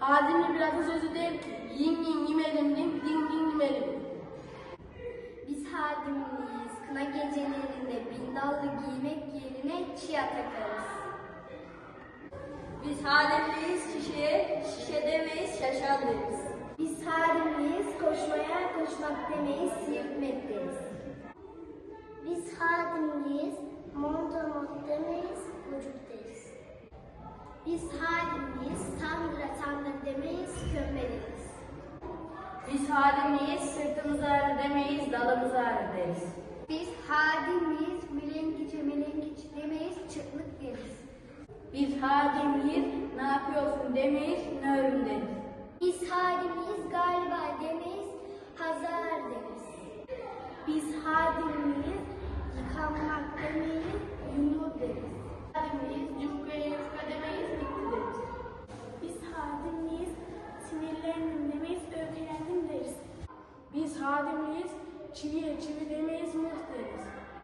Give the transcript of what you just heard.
Hadimli bir atasözü der ki, yin yin yemelim, din din yemelim. Biz hadimliyiz. Kına gecelerinde bindallı giymek yerine çiya takarız. Biz hadimliyiz şişeye, şişe demeyiz, şaşal deriz. Biz hadimliyiz. Koşmaya koşmak demeyiz, sirtmek deriz. Biz hadimliyiz. Monta mont demeyiz, vücut deriz. Biz hadimliyiz. Tanrı tanrı demeyiz, kömbe deriz. Biz hadimliyiz, sırtımız ağrı demeyiz, dalımız ağrı deriz. Biz hadimliyiz. Milengiçe milengiç demeyiz, çıtlık deriz. Biz hadimliyiz, ne yapıyorsun demeyiz, ne örün deriz. Biz hadimliyiz galiba demeyiz, hazar deriz. Biz hadimliyiz, yıkanmak demeyiz, yumur deriz. Hadimliyiz, cübbeye yufka demeyiz, bitti deriz. Biz hadimliyiz, hadimliyiz, çiviye çivi demeyiz,